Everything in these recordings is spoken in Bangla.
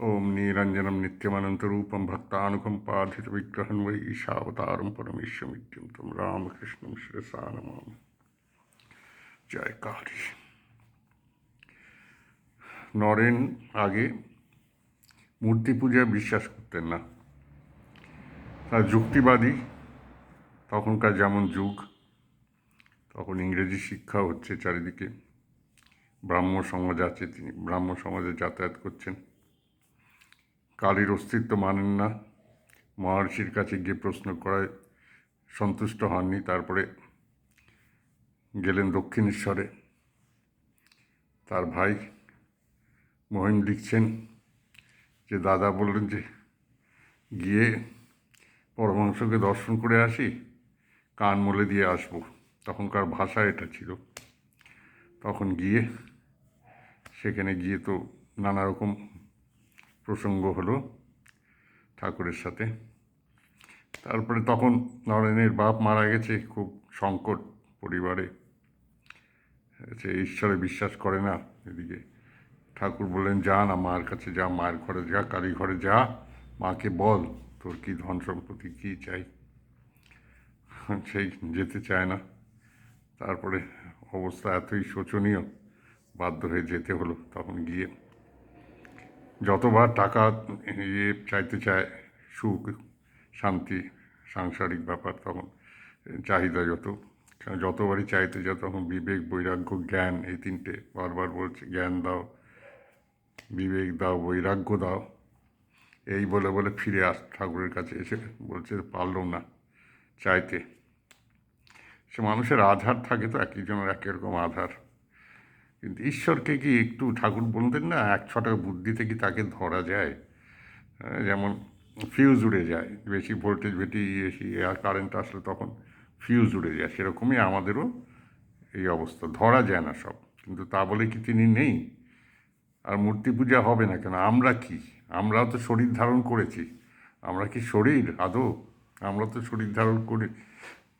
ఓం నీరంజనం నిత్యమనంతరూపం భక్తానుకంపాధిత విగ్రహం వై ఈశావతారం పరమేశ్వమిత్యం తం రామకృష్ణం శిరసా నమామి জয় কালী নরেন আগে মূর্তি পূজায় বিশ্বাস করতেন না তার যুক্তিবাদী তখনকার যেমন যুগ তখন ইংরেজি শিক্ষা হচ্ছে চারিদিকে ব্রাহ্ম সমাজ আছে তিনি ব্রাহ্ম সমাজে যাতায়াত করছেন কালীর অস্তিত্ব মানেন না। মহর্ষির কাছে গিয়ে প্রশ্ন করায় সন্তুষ্ট হননি, তারপরে গেলেন দক্ষিণেশ্বরে। তার ভাই মহিম লিখছেন যে, দাদা বললেন যে, গিয়ে পরমাংশকে দর্শন করে আসি, কান মলে দিয়ে আসব। তখনকার ভাষা এটা ছিল। তখন গিয়ে সেখানে গিয়ে তো নানা রকম প্রসঙ্গ হলো ঠাকুরের সাথে। তারপরে তখন নরেনের বাপ মারা গেছে খুব সংকট পরিবারে। সে ঈশ্বরে বিশ্বাস করে না, এদিকে। ঠাকুর বললেন, যা না, মার কাছে যা মায়ের ঘরে যা কালী ঘরে যা, মাকে বল, তোর কি ধন সম্পত্তি, কী চাই? সেই যেতে চায় না। তারপরে অবস্থা এতই শোচনীয়, বাধ্য হয়ে যেতে হলো তখন গিয়ে। যতবার টাকা ইয়ে চাইতে চায়, সুখ, শান্তি, সাংসারিক ব্যাপার, তখন চাহিদা যত। যতবারই চাইতে যায় তখন বিবেক, বৈরাগ্য, জ্ঞান এই তিনটে বারবার বলছে, জ্ঞান দাও, বিবেক দাও, বৈরাগ্য দাও। এই বলে বলে ফিরে আস, ঠাকুরের কাছে এসে বলছে পারলাম না চাইতে। সে মানুষের আধার থাকে তো, এক একজনের এক রকম আধার। কিন্তু ঈশ্বরকে কি একটু ঠাকুর বলতেন না এক ছটা বুদ্ধিতে কি তাকে ধরা যায়? হ্যাঁ, যেমন ফিউজ উড়ে যায় বেশি ভোল্টেজ বেশি আর কারেন্ট আসলে তখন ফিউজ উড়ে যায় সেরকমই আমাদেরও এই অবস্থা ধরা যায় না সব। কিন্তু তা বলে কি তিনি নেই? আর মূর্তি পূজা হবে না কেন? আমরা কি? আমরাও তো শরীর ধারণ করেছি। আমরা কি শরীর? আদৌ? আমরা তো শরীর ধারণ করি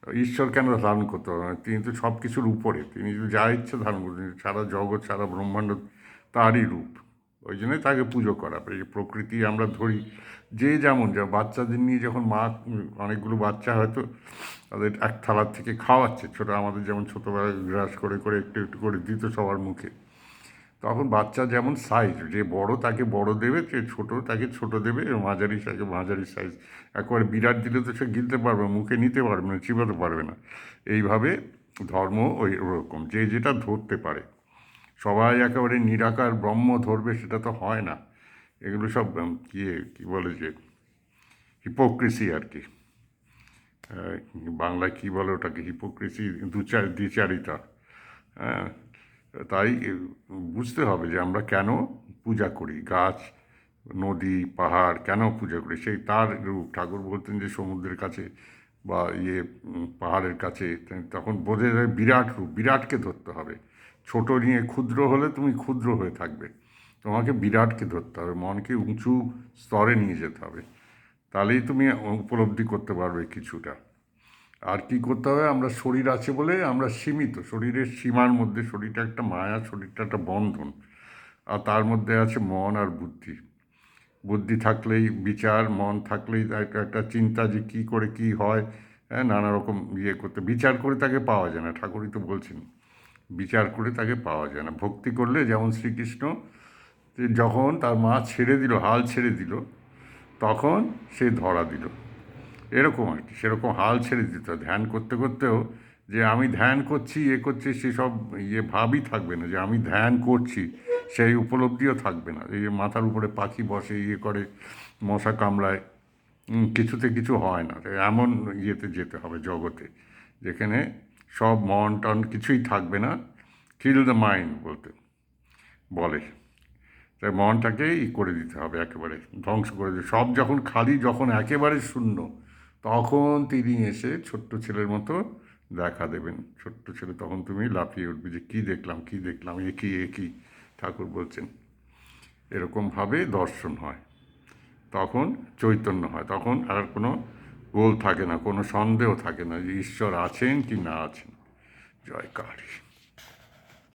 ঈশ্বর কেন ধারণ করতে হবে না? তিনি তো সব কিছুর উপরে, তিনি যদি যা ইচ্ছে ধারণ করতেন সারা জগৎ, সারা ব্রহ্মাণ্ড তারই রূপ। ওই জন্যই তাকে পুজো করা এই প্রকৃতি আমরা ধরি যে যেমন, যা বাচ্চাদের নিয়ে যখন মা, অনেকগুলো বাচ্চা হয়তো তাদের এক থালার থেকে খাওয়াচ্ছে, ছোটো আমাদের যেমন ছোটোবেলায় গ্রাস করে করে একটু একটু করে দিত সবার মুখে। তখন বাচ্চা যেমন সাইজ যে বড় তাকে বড় দেবে, যে ছোট তাকে ছোট দেবে মাঝারি তাকে মাঝারি সাইজ একবারে বিরাট দিলে তো সে গিলতে পারবে, মুখে নিতে পারবে না, চিবাতে পারবে না। এইভাবে ধর্ম ওই ওরকম যে যেটা ধরতে পারে। সবাই একেবারে নিরাকার, ব্রহ্ম ধরবে, সেটা তো হয় না। এগুলো সব কি, কী বলে যে হিপোক্রেসি আর কি। বাংলায় কী বলে ওটাকে? হিপোক্রেসি দুচার, দ্বিচারিতা। হ্যাঁ? তাই বুঝতে হবে যে আমরা কেন পূজা করি। গাছ, নদী, পাহাড় কেন পূজা করি? সেই তার রূপ। ঠাকুর বলতেন যে সমুদ্রের কাছে বা ইয়ে পাহাড়ের কাছে তখন বোঝা যায় বিরাট রূপ। বিরাটকে ধরতে হবে। ছোট নিয়ে ক্ষুদ্র হলে তুমি ক্ষুদ্র হয়ে থাকবে। তোমাকে বিরাটকে ধরতে হবে। মনকে উঁচু স্তরে নিয়ে যেতে হবে। তাহলেই তুমি উপলব্ধি করতে পারবে কিছুটা। আর কি করতে হবে? আমরা শরীর আছে বলে আমরা সীমিত। শরীরের সীমার মধ্যে শরীরটা একটা মায়া, শরীরটা একটা বন্ধন। আর তার মধ্যে আছে মন আর বুদ্ধি। বুদ্ধি থাকলেই বিচার, মন থাকলেই একটা একটা চিন্তা যে কী করে কি হয় হ্যাঁ নানা রকম ইয়ে করতে। বিচার করে তাকে পাওয়া যায় না, ঠাকুরই তো বলছেন। বিচার করে তাকে পাওয়া যায় না। ভক্তি করলে যেমন শ্রীকৃষ্ণ যখন তার মা ছেড়ে দিল, হাল ছেড়ে দিল, তখন সে ধরা দিল। এরকম আর কি, সেরকম হাল ছেড়ে দিত ধ্যান করতে করতেও যে আমি ধ্যান করছি, এ করছি সেসব ইয়ে ভাবই থাকবে না যে আমি ধ্যান করছি, সেই উপলব্ধিও থাকবে না। এই যে মাথার উপরে পাখি বসে ইয়ে করে, মশা কামড়ায় কিছুতে কিছু হয় না। এমন ইয়েতে যেতে হবে জগতে, যেখানে সব মন টন কিছুই থাকবে না। কিল দ্য মাইন্ড বলতে বলে। তাই মনটাকেই করে দিতে হবে একেবারে, ধ্বংস করে দিতে সব যখন খালি, যখন একেবারে শূন্য তখন তিনি এসে ছোট্ট ছেলের মতো দেখা দেবেন। ছোট্ট ছেলে তখন তুমি লাফিয়ে উঠবে যে, কী দেখলাম কী দেখলাম? এ কী এ কী? ঠাকুর বলছেন। এরকমভাবে দর্শন হয়। তখন চৈতন্য হয়। তখন আর কোনো গোল থাকে না, কোনো সন্দেহ থাকে না যে ঈশ্বর আছেন কি না আছেন। জয় কালী।